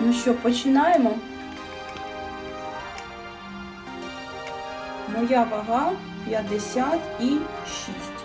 Ну що, починаємо? Моя вага 56.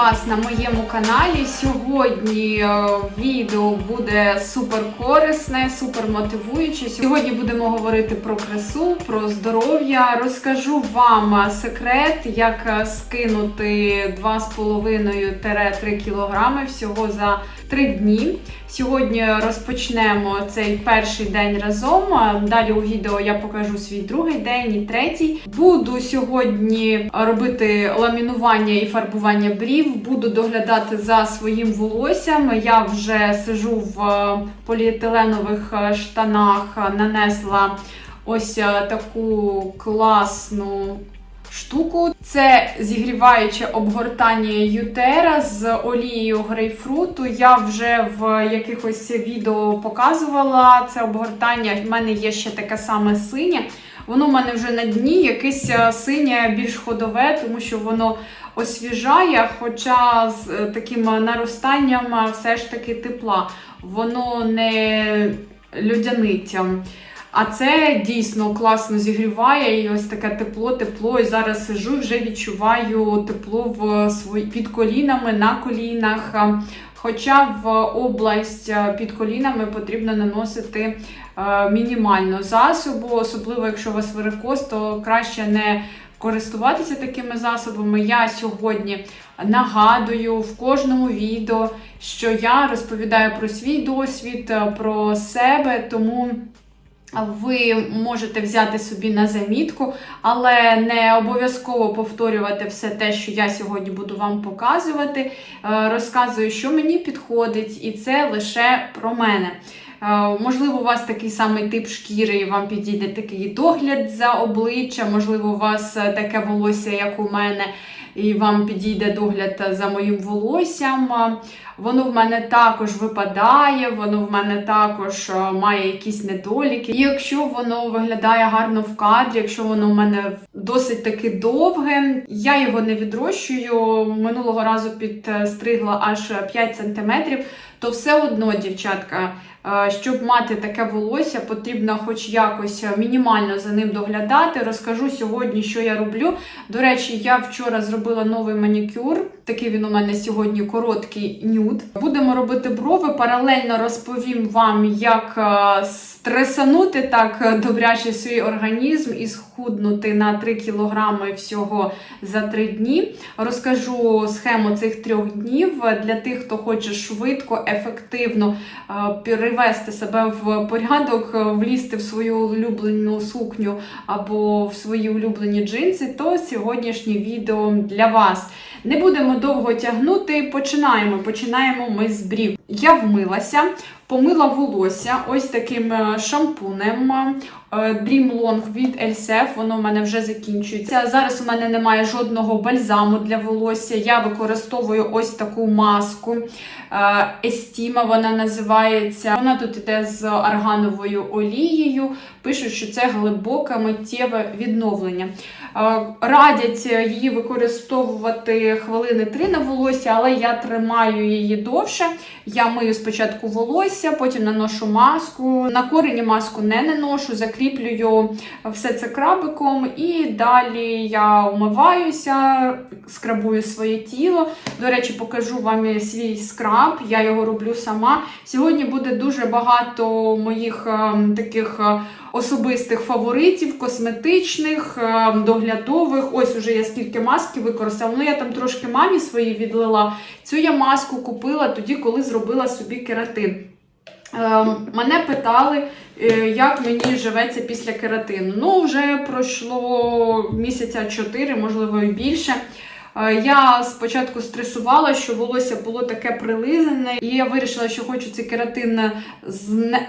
Вас на моєму каналі. Сьогодні е, відео буде супер корисне, супер мотивуюче. Сьогодні будемо говорити про красу, про здоров'я. Розкажу вам секрет, як е, скинути 2,5-3 кг всього за 3 дні. Сьогодні розпочнемо цей перший день разом. Далі у відео я покажу свій другий день і третій. Буду сьогодні робити ламінування і фарбування брів. Буду доглядати за своїм волоссям. Я вже сижу в е, поліетиленових е, штанах, нанесла ось е, таку класну штуку. Це зігріваюче обгортання ютера з олією грейпфруту. Я вже в якихось відео показувала це обгортання. В мене є ще таке саме синє. Воно в мене вже на дні, якесь е, синє, більш ходове, тому що воно освіжає, хоча з е, таким наростанням е, все ж таки тепла. Воно не людянить. А це дійсно класно зігріває, і ось таке тепло, тепло. І зараз сижу, вже відчуваю тепло в свої під колінами, на колінах. Хоча в область е, під колінами потрібно наносити е, мінімально засобу, особливо якщо у вас варикоз, то краще не користуватися такими засобами. Я сьогодні нагадую в кожному відео, що я розповідаю про свій досвід, е, про себе, тому. Ви можете взяти собі на замітку, але не обов'язково повторювати все те, що я сьогодні буду вам показувати. Е, Розказую, що мені підходить, і це лише про мене. Е, Можливо, у вас такий самий тип шкіри, і вам підійде такий догляд за обличчя, можливо, у вас е, таке волосся, як у мене, і вам підійде догляд за моїм волоссям. Воно в мене також випадає, воно в мене також е, має якісь недоліки. І якщо воно виглядає гарно в кадрі, якщо воно в мене досить таки довге, я його не відрощую. Минулого разу підстригла аж 5 см, то все одно, дівчатка, щоб мати таке волосся, потрібно хоч якось мінімально за ним доглядати. Розкажу сьогодні, що я роблю. До речі, я вчора зробила новий манікюр. Такий він у мене сьогодні короткий нюд. Будемо робити брови. Паралельно розповім вам, як е, стресанути так е, добряче свій організм і схуднути на 3 кілограми всього за 3 дні. Розкажу схему цих трьох днів для тих, хто хоче швидко, ефективно е, перевести себе в порядок, е, влізти в свою улюблену сукню або в свої улюблені джинси, то сьогоднішнє відео для вас. Не будемо довго тягнути. Починаємо. Починаємо ми з брів. Я вмилася, помила волосся ось таким е, шампунем. е, Dream Long від Elsef, воно в мене вже закінчується. Зараз у мене немає жодного бальзаму для волосся. Я використовую ось таку маску. Естіма вона називається. Вона тут іде з аргановою олією. Пишуть, що це глибоке миттєве відновлення. Е, Радять її використовувати хвилини три на волосся, але я тримаю її довше. Я мию спочатку волосся, потім наношу маску. На корені маску не наношу, закріплюю все це крабиком і далі я умиваюся, скрабую своє тіло. До речі, покажу вам свій скраб, я його роблю сама. Сьогодні буде дуже багато моїх е, таких. Особистих фаворитів, косметичних, е, доглядових. Ось уже я скільки маски використала. Ну, я там трошки мамі свої відлила. Цю я маску купила тоді, коли зробила собі кератин. Е, Мене питали, е, як мені живеться після кератину. Ну, вже пройшло місяця 4, можливо, і більше. Е, Я спочатку стресувала, що волосся було таке прилизане, і я вирішила, що хочу цей кератин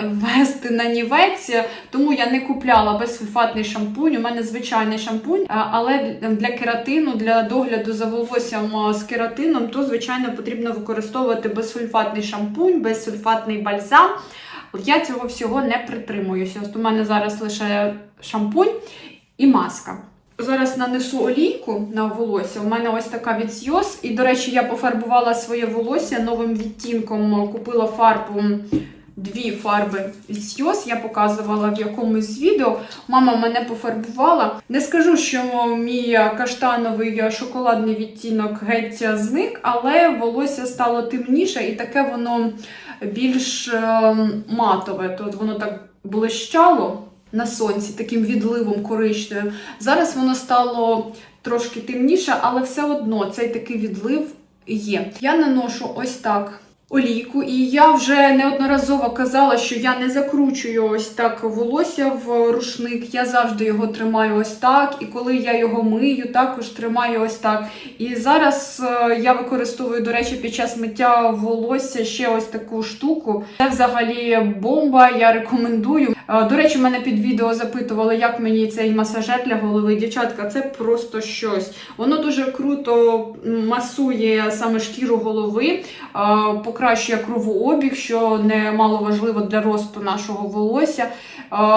ввести на нівець, тому я не купляла безсульфатний шампунь. У мене звичайний шампунь, але для кератину, для догляду за волоссям з кератином, то звичайно потрібно використовувати безсульфатний шампунь, безсульфатний бальзам. Я цього всього не притримуюся. От у мене зараз лише шампунь і маска. Зараз нанесу олійку на волосся. У мене ось така від Сйоз. І, до речі, я пофарбувала своє волосся новим відтінком. Купила фарбу, дві фарби від Сйоз. Я показувала в якомусь з відео. Мама мене пофарбувала. Не скажу, що мій каштановий шоколадний відтінок геть зник, але волосся стало темніше і таке воно більш ем, матове. Тут воно так блищало на сонці, таким відливом коричневим. Зараз воно стало трошки темніше, але все одно цей такий відлив є. Я наношу ось так. Олійку, і я вже неодноразово казала, що я не закручую ось так волосся в рушник. Я завжди його тримаю ось так. І коли я його мию, також тримаю ось так. І зараз е, я використовую, до речі, під час миття волосся ще ось таку штуку. Це взагалі бомба. Я рекомендую. Е, До речі, мене під відео запитували, як мені цей масажер для голови. Дівчатка, це просто щось. Воно дуже круто масує саме шкіру голови, е, покращує кровообіг, що немало важливо для росту нашого волосся, е,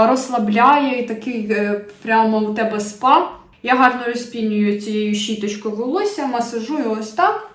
розслабляє і такий е, прямо у тебе спа. Я гарно розпінюю цією щіточкою волосся, масажую ось так.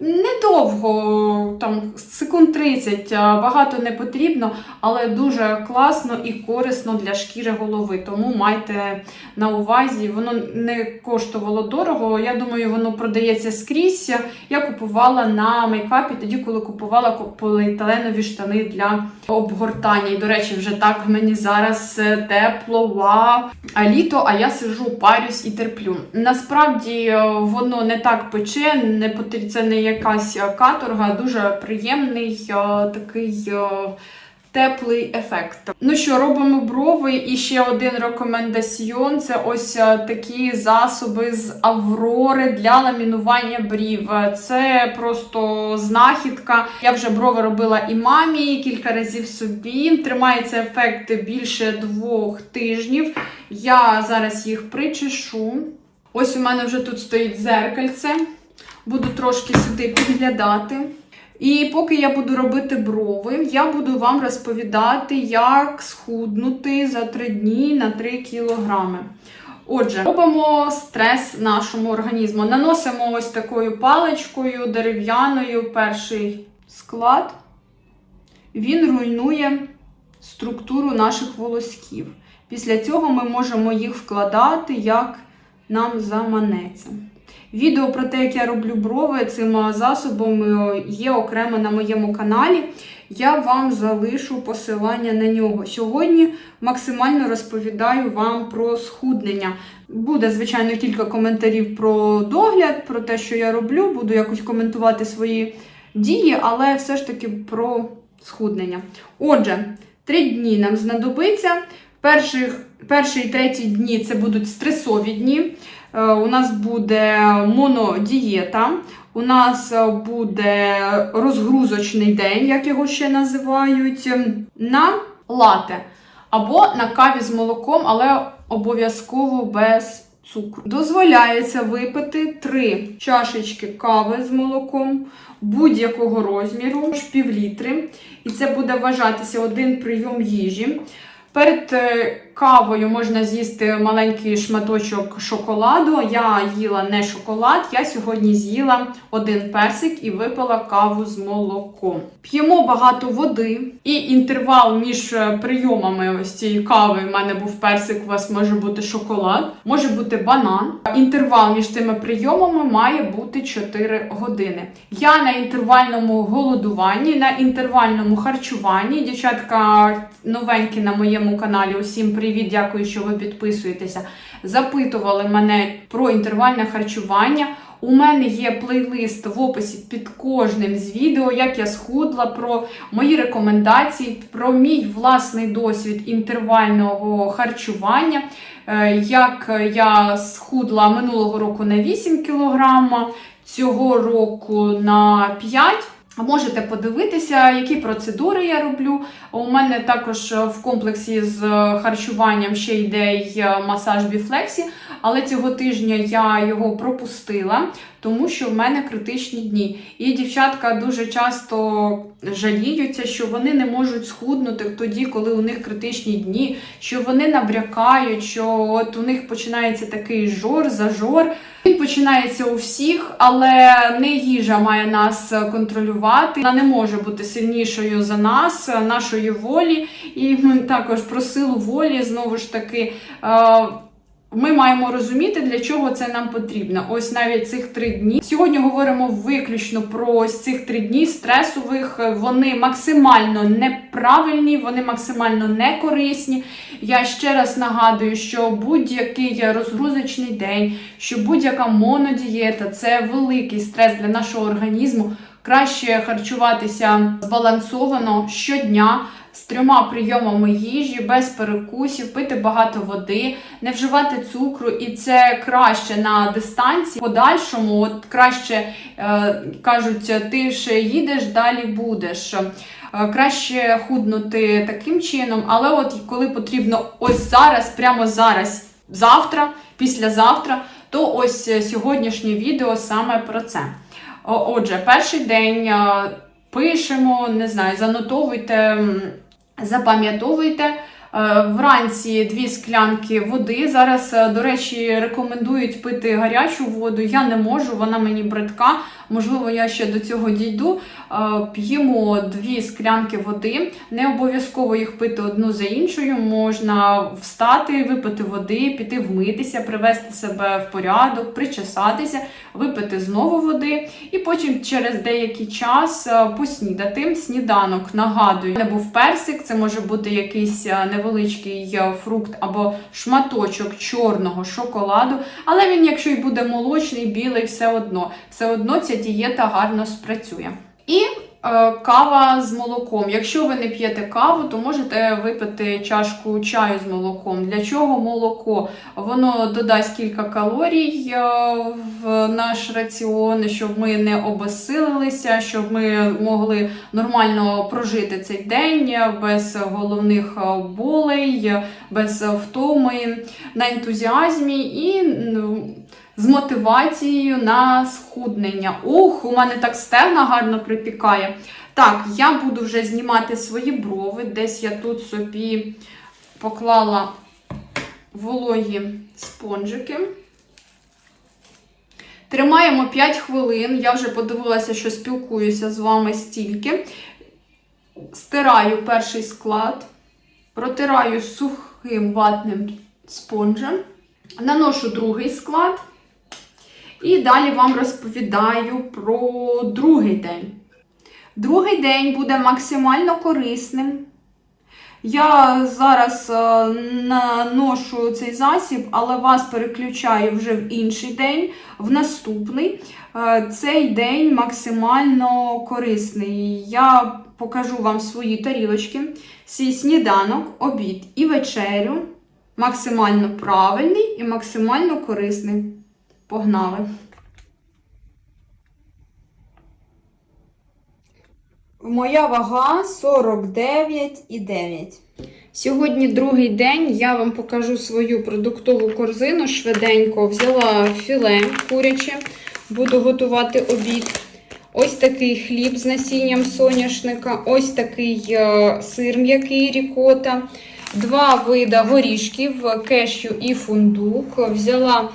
Недовго, там секунд 30, багато не потрібно, але дуже класно і корисно для шкіри голови. Тому майте на увазі, воно не коштувало дорого. Я думаю, воно продається скрізь. Я купувала на мейкапі тоді, коли купувала поліетиленові штани для обгортання. І, до речі, вже так мені зараз е, тепло, вау. А літо, а я сижу, парюсь і терплю. Насправді е, воно не так пече, не це не якась е, каторга, дуже приємний е, такий. е, Теплий ефект. Ну що, робимо брови. І ще один рекомендаціон це ось такі засоби з Аврори для ламінування брів. Це просто знахідка. Я вже брови робила і мамі, кілька разів собі. Тримається ефект більше двох тижнів. Я зараз їх причешу. Ось у мене вже тут стоїть зеркальце. Буду трошки сюди підглядати. І поки я буду робити брови, я буду вам розповідати, як схуднути за 3 дні на 3 кілограми. Отже, робимо стрес нашому організму. Наносимо ось такою паличкою дерев'яною перший склад. Він руйнує структуру наших волосків. Після цього ми можемо їх вкладати, як нам заманеться. Відео про те, як я роблю брови цим засобом, е, є окремо на моєму каналі. Я вам залишу посилання на нього. Сьогодні максимально розповідаю вам про схуднення. Буде, звичайно, кілька коментарів про догляд, про те, що я роблю. Буду якось коментувати свої дії, але все ж таки про схуднення. Отже, три дні нам знадобиться. Перших, перші і треті дні це будуть стресові дні. Е, У нас буде монодієта, у нас е, буде розгрузочний день, як його ще називають, на лате або на каві з молоком, але обов'язково без цукру. Дозволяється випити 3 чашечки кави з молоком будь-якого розміру, пів літри. І це буде вважатися один прийом їжі. Перед е, кавою можна з'їсти маленький шматочок шоколаду. Я їла не шоколад, я сьогодні з'їла один персик і випила каву з молоком. П'ємо багато води, і інтервал між е, прийомами ось цієї кави в мене був персик, у вас може бути шоколад, може бути банан. Інтервал між цими прийомами має бути 4 години. Я на інтервальному голодуванні, на інтервальному харчуванні. Дівчатка новенькі на моєму каналі. Усім привіт, дякую, що ви підписуєтеся. Запитували мене про інтервальне харчування. У мене є плейлист в описі під кожним з відео, як я схудла, про мої рекомендації, про мій власний досвід інтервального харчування. е, як я схудла минулого року на 8 кг, цього року на 5 Можете подивитися, які процедури я роблю. У мене також в комплексі з харчуванням ще йде й масаж біфлексі, але цього тижня я його пропустила, тому що в мене критичні дні. І дівчатка дуже часто жаліються, що вони не можуть схуднути тоді, коли у них критичні дні, що вони набрякають, що от у них починається такий жор, зажор. Він починається у всіх, але не їжа має нас контролювати. Вона не може бути сильнішою за нас, нашої волі. І також про силу волі знову ж таки. Ми маємо розуміти, для чого це нам потрібно. Ось навіть цих три дні. Сьогодні говоримо виключно про ось цих три дні стресових. Вони максимально неправильні, вони максимально некорисні. Я ще раз нагадую, що будь-який розгрузочний день, що будь-яка монодієта це великий стрес для нашого організму. Краще харчуватися збалансовано щодня з трьома прийомами їжі, без перекусів, пити багато води, не вживати цукру, і це краще на дистанції. Подальшому, от краще е, кажуть, ти ж їдеш, далі будеш. Е, Краще худнути таким чином, але от коли потрібно ось зараз, прямо зараз, завтра, післязавтра, то ось сьогоднішнє відео саме про це. Отже, перший день е, пишемо, не знаю, занотовуйте, запам'ятовуйте. Е, Вранці дві склянки води. Зараз, е, до речі, рекомендують пити гарячу воду. Я не можу, вона мені бридка. Можливо, я ще до цього дійду. Е, П'ємо дві склянки води. Не обов'язково їх пити одну за іншою. Можна встати, випити води, піти вмитися, привести себе в порядок, причесатися, випити знову води, і потім через деякий час е, поснідати. Сніданок нагадую, не був персик, це може бути якийсь е, невеличкий фрукт або шматочок чорного шоколаду. Але він, якщо й буде молочний, білий, все одно, все одно ця дієта гарно спрацює. І е, кава з молоком. Якщо ви не п'єте каву, то можете випити чашку чаю з молоком. Для чого молоко? Воно додасть кілька калорій е, в наш раціон, щоб ми не обесилилися, щоб ми могли нормально прожити цей день е, без головних болей, без втоми, на ентузіазмі і. З мотивацією на схуднення. Ух, у мене так стегна гарно припікає. Так, я буду вже знімати свої брови. Десь я тут собі поклала вологі спонжики. Тримаємо 5 хвилин. Я вже подивилася, що спілкуюся з вами стільки. Стираю перший склад, протираю сухим ватним спонжем, наношу другий склад. І далі вам розповідаю про другий день. Другий день буде максимально корисним. Я зараз е, наношу цей засіб, але вас переключаю вже в інший день, в наступний. Е, Цей день максимально корисний. Я покажу вам свої тарілочки, свій сніданок, обід і вечерю. Максимально правильний і максимально корисний. Погнали! Моя вага 49,9. Сьогодні другий день. Я вам покажу свою продуктову корзину. Швиденько взяла філе куряче, буду готувати обід. Ось такий хліб з насінням соняшника, ось такий е, сир м'який рікота, два вида горішків, кешю і фундук. Взяла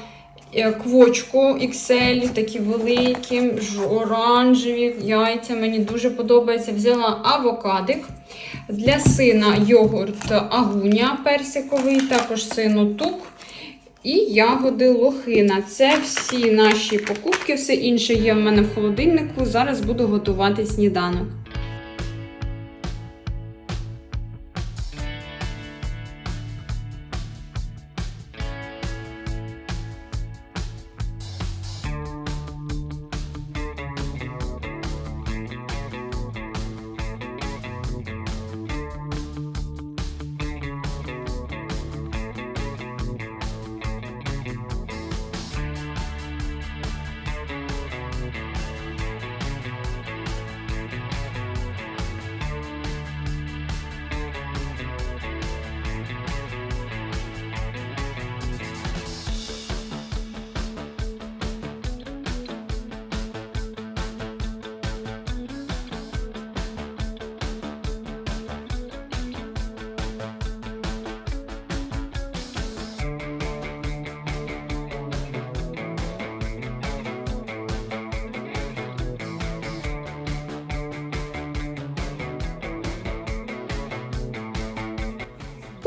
квочку XL, такі великі, оранжеві яйця. Мені дуже подобається. Взяла авокадик. Для сина йогурт агуня персиковий, також сину тук і ягоди лохина. Це всі наші покупки, все інше є в мене в холодильнику. Зараз буду готувати сніданок.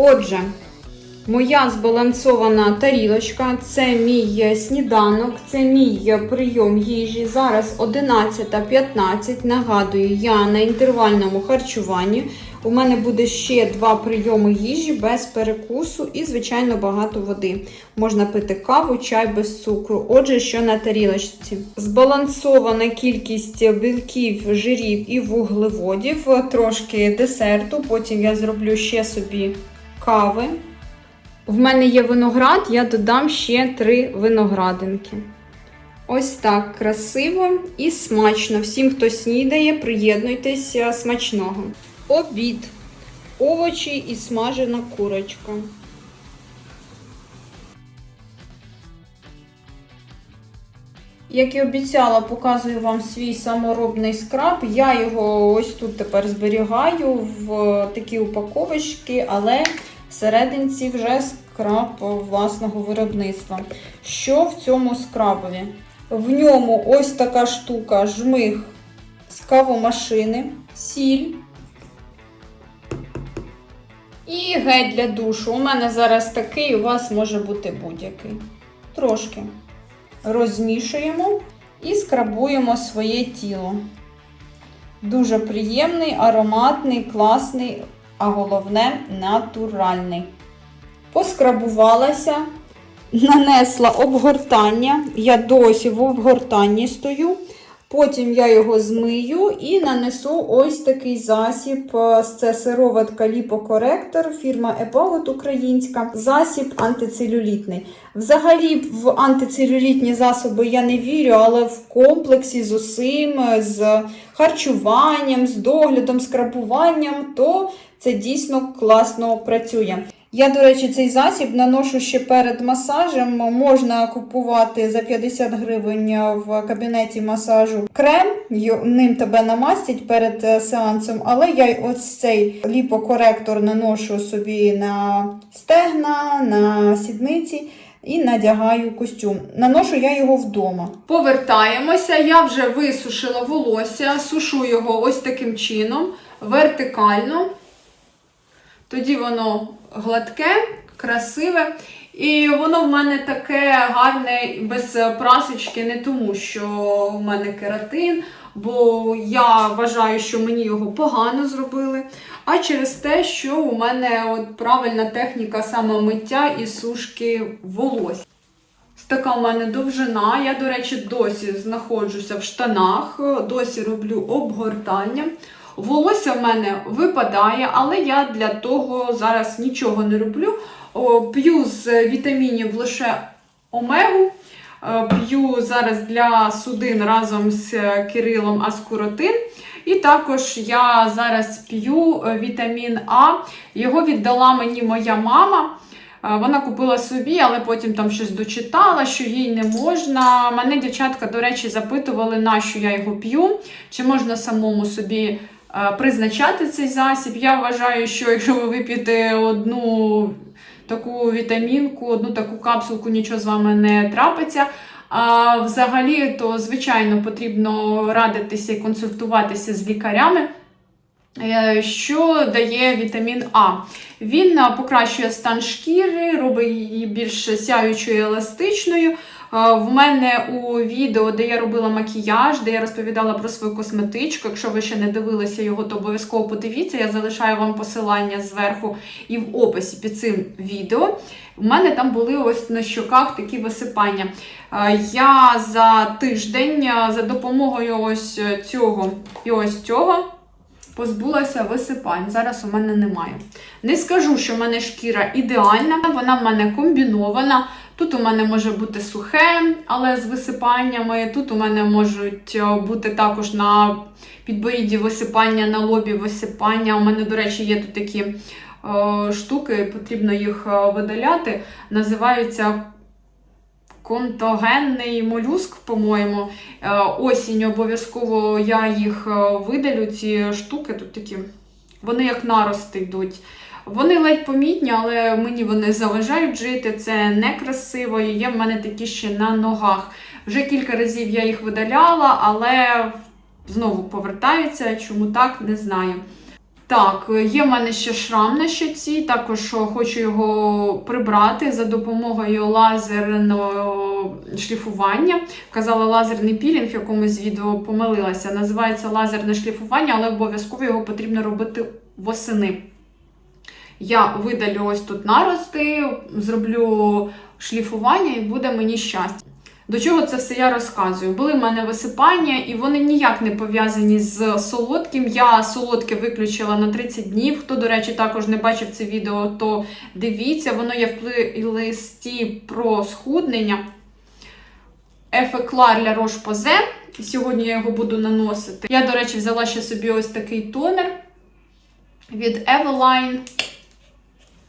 Отже, моя збалансована тарілочка це мій е, сніданок, це мій е, прийом їжі. Зараз 11.15. Нагадую, я на інтервальному харчуванні. У мене буде ще два прийоми їжі без перекусу і, звичайно, багато води. Можна пити каву, чай без цукру. Отже, що на тарілочці? Збалансована кількість білків, жирів і вуглеводів, трошки десерту. Потім я зроблю ще собі кави. В мене є виноград, я додам ще три виноградинки. Ось так красиво і смачно. Всім, хто снідає, приєднуйтеся смачного. Обід. Овочі і смажена курочка. Як і обіцяла, показую вам свій саморобний скраб. Я його ось тут тепер зберігаю в такі упаковочки, але всерединці вже скраб власного виробництва. Що в цьому скрабові? В ньому ось така штука жмих з кавомашини, сіль. І гель для душу. У мене зараз такий, у вас може бути будь-який. Трошки розмішуємо і скрабуємо своє тіло. Дуже приємний, ароматний, класний, а головне натуральний. Поскрабувалася, нанесла обгортання. Я досі в обгортанні стою. Потім я його змию і нанесу ось такий засіб. Це сироватка ліпокоректор, фірма Epogot українська, засіб антицелюлітний. Взагалі, в антицелюлітні засоби я не вірю, але в комплексі з усім, з харчуванням, з доглядом, скрабуванням, то це дійсно класно працює. Я, до речі, цей засіб наношу ще перед масажем. Можна купувати за 50 гривень в кабінеті масажу крем, ним тебе намастять перед е, сеансом, але я ось цей ліпокоректор наношу собі на стегна, на сідниці і надягаю костюм. Наношу я його вдома. Повертаємося. Я вже висушила волосся, сушу його ось таким чином, вертикально. Тоді воно гладке, красиве. І воно в мене таке гарне без прасочки, не тому, що в мене кератин, бо я вважаю, що мені його погано зробили, а через те, що у мене от правильна техніка самомиття і сушки волосся. Така в мене довжина. Я, до речі, досі знаходжуся в штанах, досі роблю обгортання. Волосся в мене випадає, але я для того зараз нічого не роблю. П'ю з вітамінів лише омегу. Е, П'ю зараз для судин разом з Кирилом Аскуротин. І також я зараз п'ю е, вітамін А. Його віддала мені моя мама. Е, Вона купила собі, але потім там щось дочитала, що їй не можна. Мене дівчатка, до речі, запитували, на що я його п'ю, чи можна самому собі е, призначати цей засіб. Я вважаю, що якщо ви вип'єте одну таку вітамінку, одну таку капсулку, нічого з вами не трапиться. А взагалі, то звичайно потрібно радитися і консультуватися з лікарями. Е, Що дає вітамін А? Він е, покращує стан шкіри, робить її більш сяючою і еластичною. Е, В мене у відео, де я робила макіяж, де я розповідала про свою косметичку. Якщо ви ще не дивилися його, то обов'язково подивіться. Я залишаю вам посилання зверху і в описі під цим відео. У мене там були ось на щоках такі висипання. Е, Я за тиждень е, за допомогою ось цього і ось цього позбулася висипань. Зараз у мене немає. Не скажу, що в мене шкіра ідеальна, вона в мене комбінована. Тут у мене може бути сухе, але з висипаннями. Тут у мене можуть е, бути також на підборідді висипання, на лобі висипання. У мене, до речі, є тут такі е, штуки, потрібно їх е, видаляти. Називаються контогенний молюск, по-моєму. Осінь обов'язково я їх видалю, ці штуки тут такі. Вони як нарости йдуть. Вони ледь помітні, але мені вони заважають жити. Це некрасиво. І є в мене такі ще на ногах. Вже кілька разів я їх видаляла, але знову повертаються. Чому так, не знаю. Так, є в мене ще шрам на щоці, також хочу його прибрати за допомогою лазерного шліфування. Казала лазерний пілінг, в якомусь відео помилилася. Називається лазерне шліфування, але обов'язково його потрібно робити восени. Я видалю ось тут нарости, зроблю шліфування і буде мені щастя. До чого це все я розказую? Були в мене висипання, і вони ніяк не пов'язані з солодким. Я солодке виключила на 30 днів. Хто, до речі, також не бачив це відео, то дивіться, воно є в плейлисті про схуднення. Ефеклар для Рош Позе. Сьогодні я його буду наносити. Я, до речі, взяла ще собі ось такий тонер від Eveline.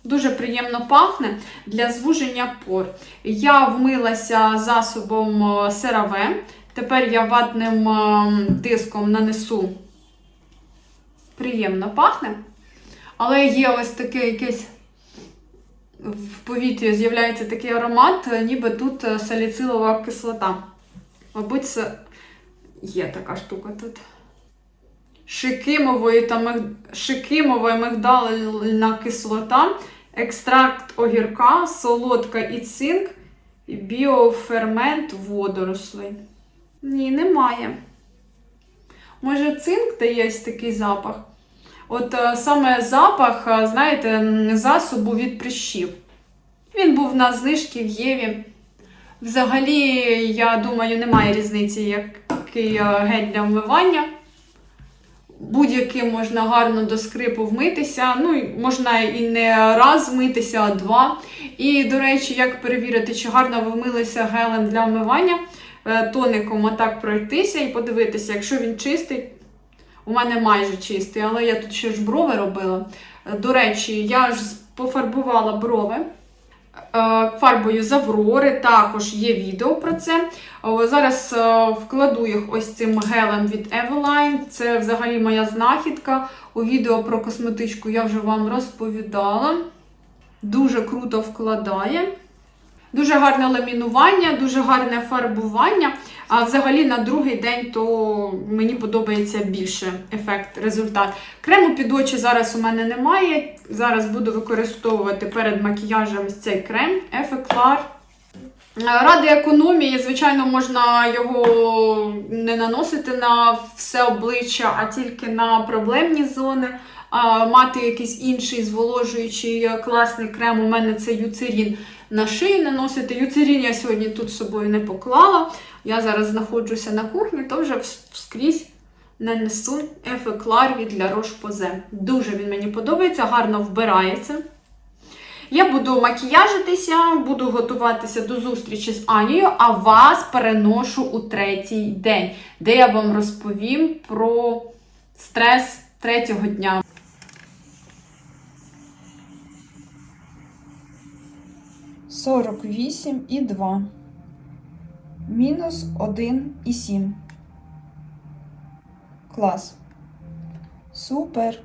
Дуже приємно пахне для звуження пор. Я вмилася засобом е, CeraVe. Тепер я ватним е, диском нанесу. Приємно пахне. Але є ось таке якесь в повітрі з'являється такий аромат, е, ніби тут е, саліцилова кислота. Мабуть, це є така штука тут. Шикимової та миг... шикимова мигдальна кислота, екстракт огірка, солодка і цинк, біофермент водорослей. Ні, немає. Може, цинк дає ось такий запах? От е, саме запах, е, знаєте, засобу від прищів. Він був на знижці в Єві. Взагалі, я думаю, немає різниці, який е, гель для вмивання. Будь-яким можна гарно до скрипу вмитися. Ну, можна і не раз вмитися, а два. І, до речі, як перевірити, чи гарно ви вмилися гелем для вмивання, Е, тоником отак пройтися і подивитися, якщо він чистий. У мене майже чистий, але я тут ще ж брови робила. Е, До речі, я ж пофарбувала брови фарбою з також є відео про це. Зараз е, вкладу їх ось цим гелем від Eveline. Це взагалі моя знахідка. У відео про косметичку я вже вам розповідала. Дуже круто вкладає. Дуже гарне ламінування, дуже гарне фарбування. А взагалі на другий день то мені подобається більше ефект, результат. Крему під очі зараз у мене немає. Зараз буду використовувати перед макіяжем цей крем Ефеклар. Ради економії, звичайно, можна його не наносити на все обличчя, а тільки на проблемні зони. А, мати якийсь інший зволожуючий е, класний крем. У мене це юцерін на шию наносити. Юцерін я сьогодні тут з собою не поклала. Я зараз знаходжуся на кухні, то вже вскрізь нанесу ефеклар від для Posay. Дуже він мені подобається, гарно вбирається. Я буду макіяжитися, буду готуватися до зустрічі з Анією, а вас переношу у третій день, де я вам розповім про стрес третього дня. Сорок вісім і два. Мінус один і сім. Клас. Супер.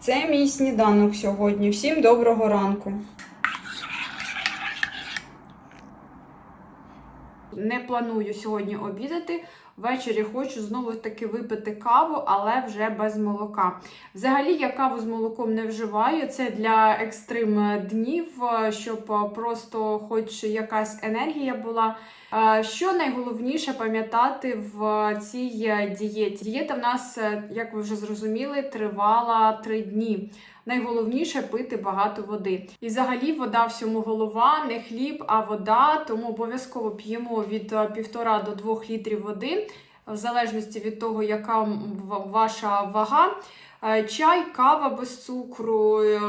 Це мій сніданок сьогодні. Всім доброго ранку. Не планую сьогодні обідати. Ввечері хочу знову таки випити каву, але вже без молока. Взагалі я каву з молоком не вживаю. Це для екстрим днів, е, щоб е, просто хоч якась енергія була. Е, Що найголовніше пам'ятати в цій е, дієті? Дієта в нас, е, як ви вже зрозуміли, тривала три дні. Найголовніше пити багато води. І взагалі вода всьому голова, не хліб, а вода. Тому обов'язково п'ємо від е, півтора до двох літрів води, в залежності від того, яка ваша вага. Е, Чай, кава без цукру. е,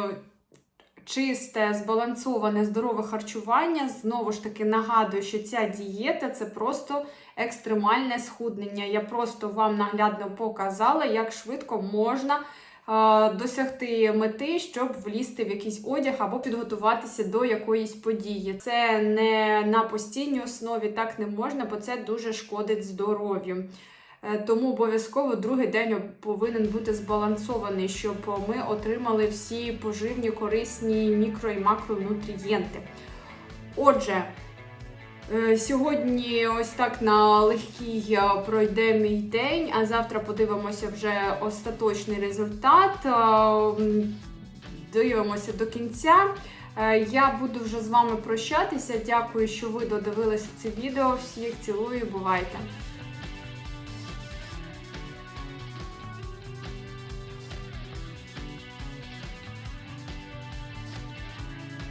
Чисте, збалансоване, здорове харчування. Знову ж таки нагадую, що ця дієта це просто екстремальне схуднення. Я просто вам наглядно показала, як швидко можна е, досягти мети, щоб влізти в якийсь одяг або підготуватися до якоїсь події. Це не на постійній основі, так не можна, бо це дуже шкодить здоров'ю. Е, Тому обов'язково другий день повинен бути збалансований, щоб ми отримали всі поживні, корисні мікро і макронутрієнти. Отже, Сьогодні ось так на легкий е, пройде мій день, а завтра подивимося вже остаточний результат. Е, Дивимося до кінця. Е, Я буду вже з вами прощатися. Дякую, що ви додивилися це відео. Всіх цілую, бувайте!